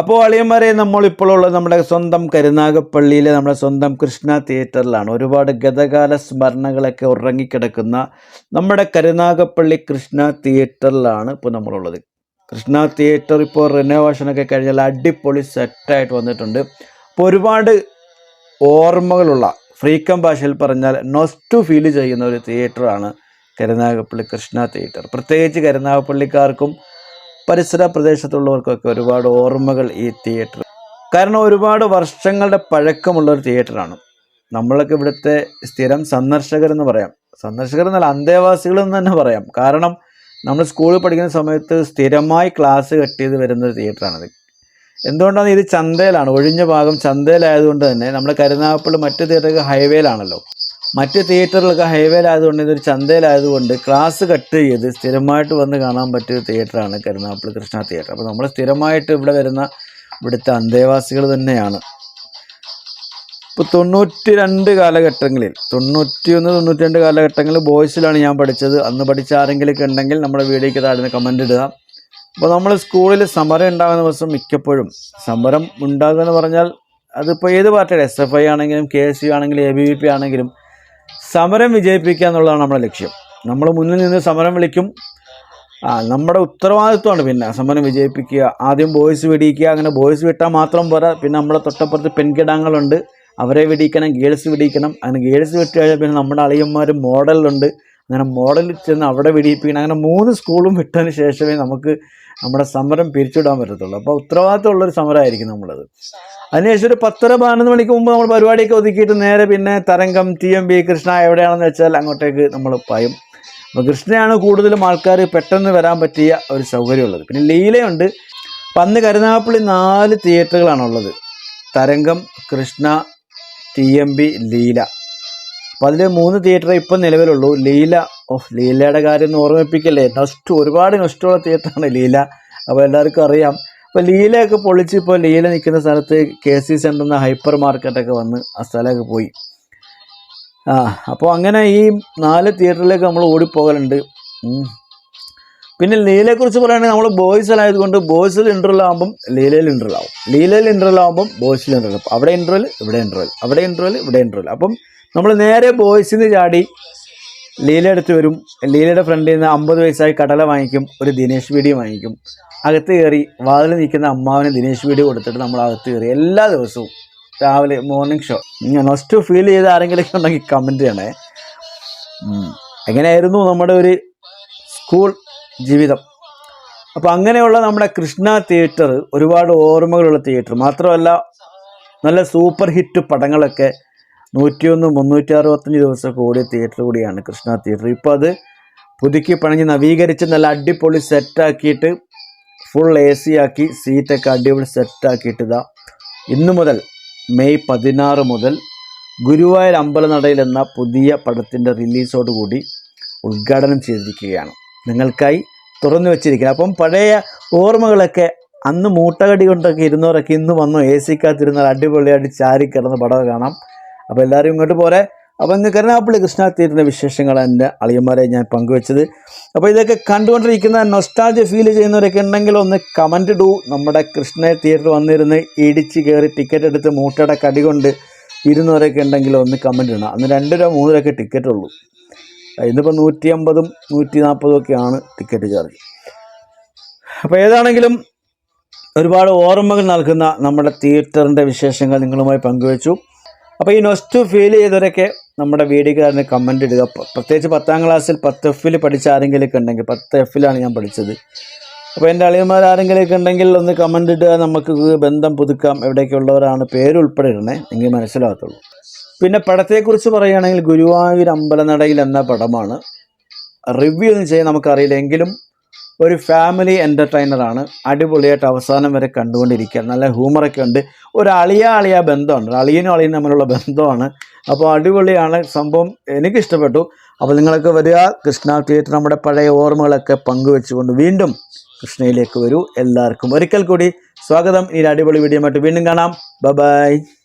അപ്പോൾ അളിയന്മാരെ ഉള്ള നമ്മുടെ സ്വന്തം കരുനാഗപ്പള്ളിയിലെ നമ്മുടെ സ്വന്തം കൃഷ്ണ തിയേറ്ററിലാണ്. ഒരുപാട് ഗതകാല സ്മരണകളൊക്കെ ഉറങ്ങിക്കിടക്കുന്ന നമ്മുടെ കരുനാഗപ്പള്ളി കൃഷ്ണ തിയേറ്ററിലാണ് ഇപ്പോൾ നമ്മളുള്ളത്. കൃഷ്ണ തിയേറ്റർ ഇപ്പോൾ റിനോവേഷനൊക്കെ കഴിഞ്ഞാൽ അടിപൊളി സെറ്റായിട്ട് വന്നിട്ടുണ്ട്. അപ്പോൾ ഒരുപാട് ഓർമ്മകളുള്ള ഫ്രീക്കം ഭാഷയിൽ പറഞ്ഞാൽ നൊസ്റ്റു ഫീൽ ചെയ്യുന്ന ഒരു തിയേറ്ററാണ് കരുനാഗപ്പള്ളി കൃഷ്ണ തിയേറ്റർ. പ്രത്യേകിച്ച് കരുനാഗപ്പള്ളിക്കാർക്കും പരിസര പ്രദേശത്തുള്ളവർക്കൊക്കെ ഒരുപാട് ഓർമ്മകൾ ഈ തിയേറ്റർ കാരണം ഒരുപാട് വർഷങ്ങളുടെ പഴക്കമുള്ള ഒരു തിയേറ്ററാണ് നമ്മളൊക്കെ ഇവിടുത്തെ സ്ഥിരം സന്ദർശകരെന്ന് പറയാം. സന്ദർശകർ എന്നല്ല അന്തേവാസികൾ എന്ന് തന്നെ പറയാം. കാരണം നമ്മൾ സ്കൂളിൽ പഠിക്കുന്ന സമയത്ത് സ്ഥിരമായി ക്ലാസ് കട്ട് ചെയ്ത് വരുന്ന ഒരു തിയേറ്ററാണിത് എന്തുകൊണ്ടാണ് ഇത് ചന്തയിലാണ്? ഒഴിഞ്ഞ ഭാഗം ചന്തയിലായതുകൊണ്ട് തന്നെ നമ്മുടെ കരുനാഗപ്പള്ളി മറ്റു തിയേറ്ററൊക്കെ ഹൈവേയിലാണല്ലോ മറ്റ് തിയേറ്ററിലൊക്കെ ഹൈവേയിലായതുകൊണ്ട് ഇതൊരു ചന്തയിലായതുകൊണ്ട് ക്ലാസ് കട്ട് ചെയ്ത് സ്ഥിരമായിട്ട് വന്ന് കാണാൻ പറ്റിയ തിയേറ്ററാണ് കരുനാഗപ്പള്ളി കൃഷ്ണ തിയേറ്റർ. അപ്പോൾ നമ്മൾ സ്ഥിരമായിട്ട് ഇവിടെ വരുന്ന ഇവിടുത്തെ അന്തേവാസികൾ തന്നെയാണ്. ഇപ്പോൾ തൊണ്ണൂറ്റി രണ്ട് കാലഘട്ടങ്ങളിൽ തൊണ്ണൂറ്റി ഒന്ന് തൊണ്ണൂറ്റി രണ്ട് കാലഘട്ടങ്ങളിൽ ബോയ്സിലാണ് ഞാൻ പഠിച്ചത്. അന്ന് പഠിച്ച ആരെങ്കിലുമൊക്കെ ഉണ്ടെങ്കിൽ നമ്മുടെ വീഡിയോയ്ക്ക് താഴ്ന്ന് കമന്റ് ഇടുക. അപ്പോൾ നമ്മൾ സ്കൂളിൽ സമരം ഉണ്ടാകുന്ന ദിവസം മിക്കപ്പോഴും സമരം ഉണ്ടാകുക എന്ന് പറഞ്ഞാൽ അതിപ്പോൾ ഏത് പാർട്ടിയുടെ? എസ് എഫ് ഐ ആണെങ്കിലും കെ എസ് യു ആണെങ്കിലും എ ബി വി പി ആണെങ്കിലും സമരം വിജയിപ്പിക്കുക എന്നുള്ളതാണ് നമ്മുടെ ലക്ഷ്യം. നമ്മൾ മുന്നിൽ നിന്ന് സമരം വിളിക്കും. നമ്മുടെ ഉത്തരവാദിത്വമാണ് പിന്നെ സമരം വിജയിപ്പിക്കുക. ആദ്യം ബോയ്സ് വെടിയിക്കുക. അങ്ങനെ ബോയ്സ് വിട്ടാൽ മാത്രം പോരാ. പിന്നെ നമ്മുടെ തൊട്ടപ്പുറത്ത് പെൺകിടാങ്ങളുണ്ട്. അവരെ വെടിയിക്കണം ഗേൾസ് വെടിയിക്കണം. അങ്ങനെ ഗേൾസ് വിട്ട് കഴിഞ്ഞാൽ പിന്നെ നമ്മുടെ അളിയന്മാർ മോഡലുണ്ട് അങ്ങനെ മോഡലിൽ ചെന്ന് അവിടെ വെടിയിപ്പിക്കണം. അങ്ങനെ മൂന്ന് സ്കൂളും വിട്ടതിന് ശേഷമേ നമുക്ക് നമ്മുടെ സമരം പിരിച്ചുവിടാൻ പറ്റത്തുള്ളൂ. അപ്പോൾ ഉത്തരവാദിത്തമുള്ളൊരു സമരമായിരിക്കും നമ്മളത്. അതിനുശേഷം ഒരു പത്തര പതിനൊന്ന് മണിക്ക് മുമ്പ് നമ്മൾ പരിപാടിയൊക്കെ ഒതുക്കിയിട്ട് നേരെ പിന്നെ തരംഗം ടി എം ബി കൃഷ്ണ എവിടെയാണെന്ന് വെച്ചാൽ അങ്ങോട്ടേക്ക് നമ്മൾ പായും. അപ്പോൾ കൃഷ്ണയാണ് കൂടുതലും ആൾക്കാർ പെട്ടെന്ന് വരാൻ പറ്റിയ ഒരു സൗകര്യമുള്ളത്. പിന്നെ ലീലയുണ്ട്. അപ്പം അന്ന് കരുനാഗപ്പള്ളി നാല് തിയേറ്ററുകളാണുള്ളത് Tharangam Krishna T M B Leela. അപ്പം അതിൽ മൂന്ന് തിയേറ്റർ ഇപ്പം നിലവിലുള്ളൂ. ലീല ഓ ലീലയുടെ കാര്യം ഒന്ന് ഓർമ്മിപ്പിക്കല്ലേ? നഷ്ടം ഒരുപാട് നഷ്ടമുള്ള തിയേറ്ററാണ് ലീല. അപ്പോൾ എല്ലാവർക്കും അറിയാം. അപ്പോൾ ലീലയൊക്കെ പൊളിച്ച് ഇപ്പോൾ ലീല നിൽക്കുന്ന സ്ഥലത്ത് കെ സി സെന്റർ എന്ന ഹൈപ്പർ മാർക്കറ്റൊക്കെ വന്ന് ആ സ്ഥലമൊക്കെ പോയി. ആ അപ്പോൾ അങ്ങനെ ഈ നാല് തിയേറ്ററിലേക്ക് നമ്മൾ ഓടിപ്പോകലുണ്ട്. പിന്നെ ലീലയെക്കുറിച്ച് പറയുകയാണെങ്കിൽ നമ്മൾ ബോയ്സിലായതുകൊണ്ട് ബോയ്സിൽ ഇന്റർവൽ ആകുമ്പം ലീലയിൽ ഇന്റർവൽ ആവും. ലീലയിൽ ഇന്റർവൽ ആകുമ്പം ബോയ്സിൽ ഇന്റർവൽ അവിടെ ഇന്റർവൽ ഇവിടെ ഇന്റർവൽ അവിടെ ഇന്റർവൽ ഇവിടെ ഇന്റർവൽ അപ്പം നമ്മൾ നേരെ ബോയ്സിൽ നിന്ന് ചാടി ലീല എടുത്ത് വരും. ലീലയുടെ ഫ്രണ്ടിൽ നിന്ന് അമ്പത് വയസ്സായി കടല വാങ്ങിക്കും ഒരു ദിനേശ് വീഡിയോ വാങ്ങിക്കും. അകത്ത് കയറി വാതിൽ നിൽക്കുന്ന അമ്മാവിന് ദിനേശ് വീഡിയോ കൊടുത്തിട്ട് നമ്മൾ അകത്ത് കയറി എല്ലാ ദിവസവും. രാവിലെ മോർണിംഗ് ഷോ നൊസ്റ്റ് ഫീൽ ചെയ്ത് ആരെങ്കിലും ഉണ്ടെങ്കിൽ കമന്റ് ചെയ്യണേ. എങ്ങനെയായിരുന്നു നമ്മുടെ ഒരു സ്കൂൾ ജീവിതം? അപ്പോൾ അങ്ങനെയുള്ള നമ്മുടെ കൃഷ്ണ തിയേറ്റർ ഒരുപാട് ഓർമ്മകളുള്ള തിയേറ്റർ മാത്രമല്ല നല്ല സൂപ്പർ ഹിറ്റ് പടങ്ങളൊക്കെ നൂറ്റിയൊന്ന് മുന്നൂറ്റി അറുപത്തഞ്ച് ദിവസം കൂടിയ തിയേറ്റർ കൂടിയാണ് കൃഷ്ണ തിയേറ്റർ ഇപ്പോൾ അത് പുതുക്കി പണിഞ്ഞ് നവീകരിച്ച് നല്ല അടിപൊളി സെറ്റാക്കിയിട്ട് ഫുൾ എ സി ആക്കി സീറ്റൊക്കെ അടിപൊളി സെറ്റാക്കിയിട്ട് ഇതാ. ഇന്നു മുതൽ മെയ് പതിനാറ് മുതൽ ഗുരുവായൂർ അമ്പലനടയിൽ എന്ന പുതിയ പടത്തിന്റെ റിലീസോടുകൂടി ഉദ്ഘാടനം ചെയ്തിരിക്കുകയാണ്. നിങ്ങൾക്കായി തുറന്നു വെച്ചിരിക്കുക അപ്പം പഴയ ഓർമ്മകളൊക്കെ അന്ന് മൂട്ടകടി കൊണ്ടൊക്കെ ഇരുന്നവരൊക്കെ ഇന്ന് വന്നു എ സിക്കകത്തിരുന്നാൽ അടിപൊളിയായിട്ട് ചാരി കിടന്ന് പടം കാണാം. അപ്പോൾ എല്ലാവരും ഇങ്ങോട്ട് പോരെ. അപ്പോൾ ഇന്ന് കരുണാപ്പള്ളി കൃഷ്ണ തീരുന്ന വിശേഷങ്ങൾ എന്റെ അളിയന്മാരെ ഞാൻ പങ്കുവെച്ചത്. അപ്പോൾ ഇതൊക്കെ കണ്ടുകൊണ്ടിരിക്കുന്ന നൊസ്റ്റാൾജി ഫീൽ ചെയ്യുന്നവരൊക്കെ ഉണ്ടെങ്കിൽ ഒന്ന് കമന്റ് ഇടൂ. നമ്മുടെ കൃഷ്ണ തിയേറ്റർ വന്നിരുന്ന് ഇടിച്ച് കയറി ടിക്കറ്റ് എടുത്ത് മൂട്ടയുടെ കടി കൊണ്ട് ഇരുന്നവരൊക്കെ ഉണ്ടെങ്കിൽ ഒന്ന് കമന്റ് ഇടണം. അന്ന് രണ്ട് രൂപ മൂന്ന് ടിക്കറ്റ് ഉള്ളൂ. ഇന്നിപ്പോൾ നൂറ്റി അമ്പതും നൂറ്റി നാൽപ്പതും ഒക്കെയാണ് ടിക്കറ്റ് ചാർജ് അപ്പോൾ ഏതാണെങ്കിലും ഒരുപാട് ഓർമ്മകൾ നൽകുന്ന നമ്മുടെ തിയേറ്ററിന്റെ വിശേഷങ്ങൾ നിങ്ങളുമായി പങ്കുവച്ചു. അപ്പോൾ ഈ നൊസ്റ്റു ഫീൽ ചെയ്തവരൊക്കെ നമ്മുടെ വീഡിയോക്കാരന് കമന്റ് ഇടുക. പ്രത്യേകിച്ച് പത്താം ക്ലാസ്സിൽ പത്ത് എഫിൽ പഠിച്ച ആരെങ്കിലുമൊക്കെ ഉണ്ടെങ്കിൽ പത്ത് എഫിലാണ് ഞാൻ പഠിച്ചത്. അപ്പോൾ എന്റെ അളിയന്മാർ ആരെങ്കിലുമൊക്കെ ഉണ്ടെങ്കിൽ ഒന്ന് കമന്റ് ഇടുക. നമുക്ക് ബന്ധം പുതുക്കാം. എവിടെയൊക്കെ ഉള്ളവരാണ് പേര് ഉൾപ്പെടെ ഇടണേ എങ്കിൽ മനസ്സിലാകത്തുള്ളൂ. പിന്നെ പടത്തെക്കുറിച്ച് പറയുകയാണെങ്കിൽ ഗുരുവായൂർ അമ്പലനടയിൽ എന്ന പടമാണ്. റിവ്യൂ ഒന്നും ചെയ്യാൻ നമുക്കറിയില്ല. എങ്കിലും ഒരു ഫാമിലി എന്റർടൈനറാണ് അടിപൊളിയായിട്ട് അവസാനം വരെ കണ്ടുകൊണ്ടിരിക്കുക. നല്ല ഹ്യൂമറൊക്കെ ഉണ്ട്. ഒരു അളിയ അളിയ ബന്ധമുണ്ട്. അളിയനും അളിയനും തമ്മിലുള്ള ബന്ധമാണ്. അപ്പോൾ അടിപൊളിയാണ്. സംഭവം എനിക്കിഷ്ടപ്പെട്ടു. അപ്പോൾ നിങ്ങളൊക്കെ വരിക. കൃഷ്ണ തിയേറ്റർ നമ്മുടെ പഴയ ഓർമ്മകളൊക്കെ പങ്കുവെച്ചുകൊണ്ട് വീണ്ടും കൃഷ്ണയിലേക്ക് വരൂ. എല്ലാവർക്കും ഒരിക്കൽ കൂടി സ്വാഗതം. ഈ അടിപൊളി വീഡിയോ വീണ്ടും കാണാം. ബൈ